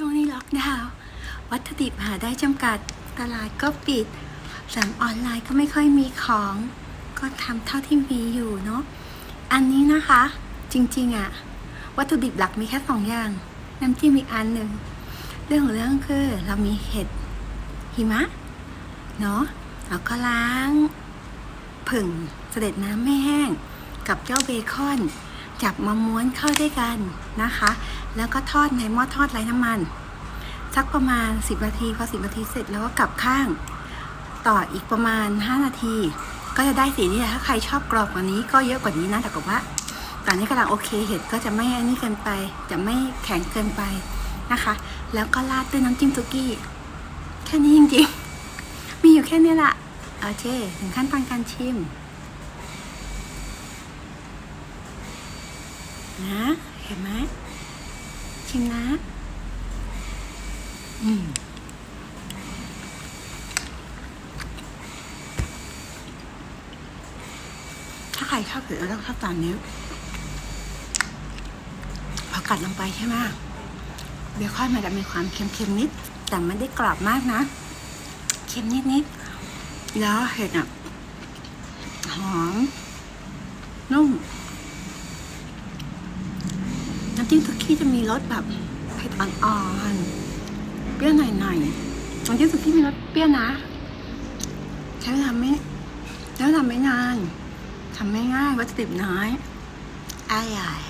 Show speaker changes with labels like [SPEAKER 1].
[SPEAKER 1] ช่วงนี้ล็อกดาวน์วัตถุดิบหาได้จำกัด ตลาดก็ปิด สั่งออนไลน์ก็ไม่ค่อยมีของ ก็ทำเท่าที่มีอยู่เนาะ อันนี้นะคะ จริงๆอะวัตถุดิบหลักมีแค่สองอย่าง น้ำจิ้มอีกอันหนึ่ง เรื่องของเรื่องคือ เรามีเห็ดหิมะ เนาะแล้วก็ล้างผึ่งเสด็จน้ำไม่แห้ง กับเจ้าเบคอน จับมาม้วนเข้าด้วยกันนะคะ แล้วก็ทอดในหม้อทอดไร้น้ำมัน สักประมาณ 10 นาทีพอ10 นาทีเสร็จแล้วก็กลับข้าง ต่ออีกประมาณ 5 นาที ก็จะได้สีนี้แหละถ้าใครชอบกรอบกว่านี้ก็เยอะกว่านี้นะแต่กับว่าตอนนี้กำลังโอเคเห็ดก็จะไม่อันนี้เกินไป จะไม่แข็งเกินไปนะคะ แล้วก็ราดด้วยน้ำจิ้มซุกี้ แค่นี้จริงๆ มีอยู่แค่นี้ละโอเค ถึงขั้นตอนการชิม นะ เห็นไหมชิมนะ อืมถ้าใครชอบเผ็ดแล้วต้องชอบตอนนี้พอกัดลงไปใช่ไหมเบคอนมันจะมีความเค็มๆนิด แต่ไม่ได้กรอบมากนะ เค็มนิดๆแล้วเห็ดอะ หอม นุ่ม น้ำ จิ้มสุกี้จะมีรสแบบเผ็ดอ่อนๆ เปรี้ยวหน่อยๆน้ำจิ้มสุกี้มีรสเปรี้ยวนะ ใช้เวลาไม่ใช้เวลาไม่นานทำไม่ง่ายวัตถุดิบน้อยอร่อย